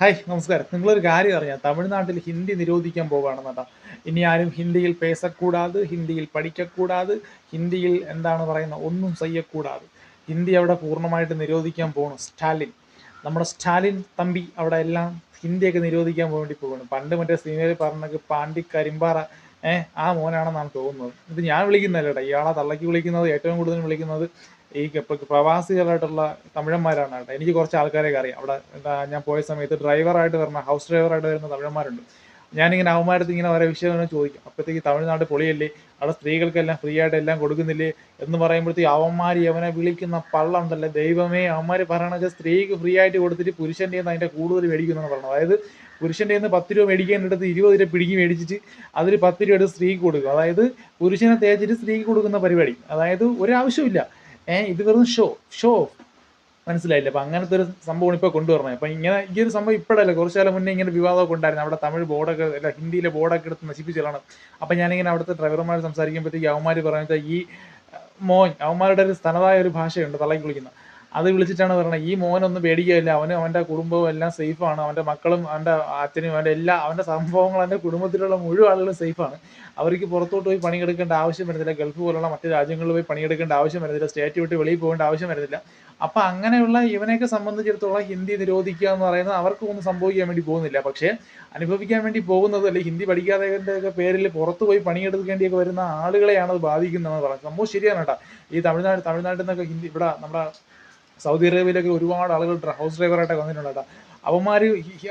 Hi നമസ്കാരം. നിങ്ങളൊരു കാര്യം അറിയാം. തമിഴ്നാട്ടിൽ ഹിന്ദി നിരോധിക്കാൻ പോവുകയാണെന്നട്ടാ ഇനി ആരും ഹിന്ദിയിൽ പേസക്കൂടാതെ ഹിന്ദിയിൽ പഠിക്കക്കൂടാതെ ഹിന്ദിയിൽ എന്താണ് പറയുന്നത് ഒന്നും ചെയ്യക്കൂടാതെ ഹിന്ദി അവിടെ പൂർണമായിട്ട് നിരോധിക്കാൻ പോകണം സ്റ്റാലിൻ. നമ്മുടെ സ്റ്റാലിൻ തമ്പി അവിടെ എല്ലാം ഹിന്ദിയൊക്കെ നിരോധിക്കാൻ വേണ്ടി പോകണം പണ്ട് മറ്റേ സിനിമയിൽ പറഞ്ഞ പാണ്ടി കരിമ്പാറ ഏഹ് ആ മോനാണെന്നാണ് തോന്നുന്നത്. ഇത് ഞാൻ വിളിക്കുന്നതല്ല കേട്ടോ. ഇയാളെ തള്ളക്കി വിളിക്കുന്നത് ഏറ്റവും കൂടുതൽ വിളിക്കുന്നത് ഈ പ്രവാസികളായിട്ടുള്ള തമിഴന്മാരാണ് കേട്ടോ. എനിക്ക് കുറച്ച് ആൾക്കാരെ അറിയാം. അവിടെ ഞാൻ പോയ സമയത്ത് ഡ്രൈവറായിട്ട് വരുന്ന ഹൗസ് ഡ്രൈവറായിട്ട് വരുന്ന തമിഴന്മാരുണ്ട്. ഞാനിങ്ങനെ അവന്മാരത്ത് ഇങ്ങനെ ഓരോ വിഷയങ്ങൾ ചോദിക്കും. അപ്പോഴത്തേക്ക് തമിഴ്നാട് പൊളിയല്ലേ? അവിടെ സ്ത്രീകൾക്കെല്ലാം ഫ്രീ ആയിട്ട് എല്ലാം കൊടുക്കുന്നില്ലേ? എന്ന് പറയുമ്പോഴത്തേക്ക് അവന്മാർ അവനെ വിളിക്കുന്ന പള്ളം ദൈവമേ അവന്മാർ പറയണത് സ്ത്രീക്ക് ഫ്രീ ആയിട്ട് കൊടുത്തിട്ട് പുരുഷന്റെ അതിന്റെ കൂടുതൽ എന്ന് പറയുന്നത് അതായത് പുരുഷന്റെ നിന്ന് പത്ത് രൂപ മേടിക്കാനെടുത്ത് ഇരുപത് രൂപ പിടിക്കി മേടിച്ചിട്ട് അതിൽ പത്ത് രൂപ എടുത്ത് സ്ത്രീക്ക് കൊടുക്കും അതായത് പുരുഷനെ തേച്ചിട്ട് സ്ത്രീക്ക് കൊടുക്കുന്ന പരിപാടി. അതായത് ഒരാവശ്യമില്ല ഏഹ് ഇത് വെറും ഷോ ഷോ മനസ്സിലായില്ല? അപ്പൊ അങ്ങനത്തെ ഒരു സംഭവം ഇപ്പൊ കൊണ്ടുവരണേ അപ്പൊ ഇങ്ങനെ ഈ ഒരു സംഭവം ഇപ്പോഴല്ല. കുറച്ചു കാലം മുന്നേ ഇങ്ങനെ വിവാദമൊക്കെ ഉണ്ടായിരുന്നു. അവിടെ തമിഴ് ബോർഡൊക്കെ അല്ല ഹിന്ദിയിലെ ബോർഡൊക്കെ എടുത്ത് നശിപ്പിച്ചതാണ്. അപ്പൊ ഞാനിങ്ങനെ അവിടുത്തെ ഡ്രൈവർമാർ സംസാരിക്കുമ്പോഴത്തേക്ക് അവന്മാർ പറയുന്നത് ഈ മോൻ അവന്മാരുടെ ഒരു സ്ഥലതായ ഒരു ഭാഷയുണ്ട് തലയ്ക്ക് വിളിക്കുന്ന. അത് വിളിച്ചിട്ടാണ് പറയുന്നത് ഈ മോനൊന്നും പേടിക്കുകയില്ല. അവനും അവന്റെ കുടുംബവും എല്ലാം സേഫാണ് അവന്റെ മക്കളും അവന്റെ അച്ഛനും അവന്റെ എല്ലാ അവന്റെ സംഭവങ്ങൾ അവന്റെ കുടുംബത്തിലുള്ള മുഴുവൻ ആളുകളും സേഫാണ് അവർക്ക് പുറത്തോട്ട് പോയി പണിയെടുക്കേണ്ട ആവശ്യം വരുന്നില്ല. ഗൾഫ് പോലുള്ള മറ്റു രാജ്യങ്ങളിൽ പോയി പണിയെടുക്കേണ്ട ആവശ്യം വരുന്നില്ല. സ്റ്റേറ്റ് വിട്ട് വെളിയിൽ പോകേണ്ട ആവശ്യം വരുന്നില്ല. അപ്പൊ അങ്ങനെയുള്ള ഇവനെയൊക്കെ സംബന്ധിച്ചിടത്തോളം ഹിന്ദി നിരോധിക്കുക എന്ന് പറയുന്നത് അവർക്ക് ഒന്നും സംഭവിക്കാൻ വേണ്ടി പോകുന്നില്ല. പക്ഷേ അനുഭവിക്കാൻ വേണ്ടി പോകുന്നത് അല്ലെങ്കിൽ ഹിന്ദി പഠിക്കാത്തതിന്റെ ഒക്കെ പേരിൽ പുറത്തു പോയി പണിയെടുക്കേണ്ടിയൊക്കെ വരുന്ന ആളുകളെയാണ് അത് ബാധിക്കുന്നതെന്ന് പറയുന്നത്. സംഭവം ശരിയാണ് കേട്ടോ. ഈ തമിഴ്നാട് തമിഴ്നാട്ടിൽ നിന്നൊക്കെ ഹിന്ദി ഇവിടെ നമ്മുടെ സൗദി അറേബ്യയിലൊക്കെ ഒരുപാട് ആളുകൾ ഹൗസ് ഡ്രൈവറായിട്ടൊക്കെ വന്നിട്ടുണ്ട് കേട്ടോ. അവന്മാർ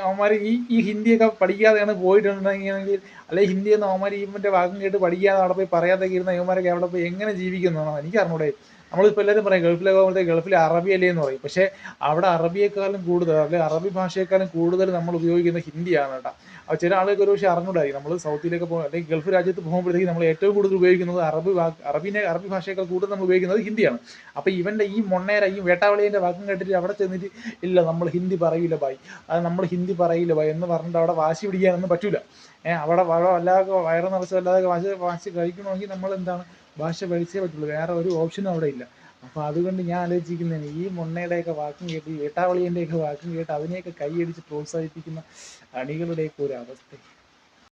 അവന്മാര് ഈ ഈ ഹിന്ദിയൊക്കെ പഠിക്കാതെയാണ് പോയിട്ടുണ്ടെങ്കിൽ അല്ലെങ്കിൽ ഹിന്ദിയൊന്നും അവന്മാർ ഇവന്റെ വാക്കും കേട്ട് പഠിക്കാതെ അവിടെ പോയി പറയാതെ ഇരുന്ന ഇവന്മാരൊക്കെ അവിടെ പോയി എങ്ങനെ ജീവിക്കുന്നതാണോ എനിക്ക് അറിഞ്ഞൂടെ. നമ്മളിപ്പോൾ എല്ലാവരും പറയും ഗൾഫിലൊക്കെ പോകുമ്പോഴത്തെ ഗൾഫിൽ അറബി അല്ലേ എന്ന് പറയും. പക്ഷേ അവിടെ അറബിയെക്കാളും കൂടുതൽ അല്ലെങ്കിൽ അറബി ഭാഷയെക്കാളും കൂടുതൽ നമ്മൾ ഉപയോഗിക്കുന്ന ഹിന്ദിയാണ് കേട്ടോ. അപ്പോൾ ചില ആളുകൾക്ക് ഒരു പക്ഷേ അറിഞ്ഞൂടായിരിക്കും നമ്മൾ സൗത്തിലേക്ക് പോകും അല്ലെങ്കിൽ ഗൾഫ് രാജ്യത്ത് പോകുമ്പോഴത്തേക്ക് നമ്മൾ ഏറ്റവും കൂടുതൽ ഉപയോഗിക്കുന്നത് അറബി അറബിനെ അറബി ഭാഷയേക്കാൾ കൂടുതൽ നമ്മൾ ഉപയോഗിക്കുന്നത് ഹിന്ദിയാണ്. അപ്പോൾ ഇവന്റെ ഈ മൊണ്ണേര ഈ വേട്ടാവളിയുടെ വാക്കും കേട്ടിട്ട് അവിടെ ചെന്നിട്ട് ഇല്ല നമ്മൾ ഹിന്ദി പറയില്ല ബായി അത് നമ്മൾ ഹിന്ദി പറയില്ല ബായി എന്ന് പറഞ്ഞിട്ട് അവിടെ വാശി പിടിക്കാനൊന്നും പറ്റൂല. ഏഹ് അവിടെ വളരെ വല്ലാതെ വയറ് നിറച്ച് വല്ലാതെ വാശി വാശി കഴിക്കണമെങ്കിൽ നമ്മൾ എന്താണ് ഭാഷ പഠിച്ചേ പറ്റുള്ളൂ. വേറെ ഒരു ഓപ്ഷനും അവിടെ ഇല്ല. അപ്പൊ അതുകൊണ്ട് ഞാൻ ആലോചിക്കുന്നതിന് ഈ മുണ്ണയുടെയൊക്കെ വാക്കും കേട്ട് ഈ വേട്ടാവളിയന്റെയൊക്കെ വാക്കും കേട്ട് അതിനെയൊക്കെ കൈയടിച്ച് പ്രോത്സാഹിപ്പിക്കുന്ന അണികളുടെയൊക്കെ ഒരു അവസ്ഥ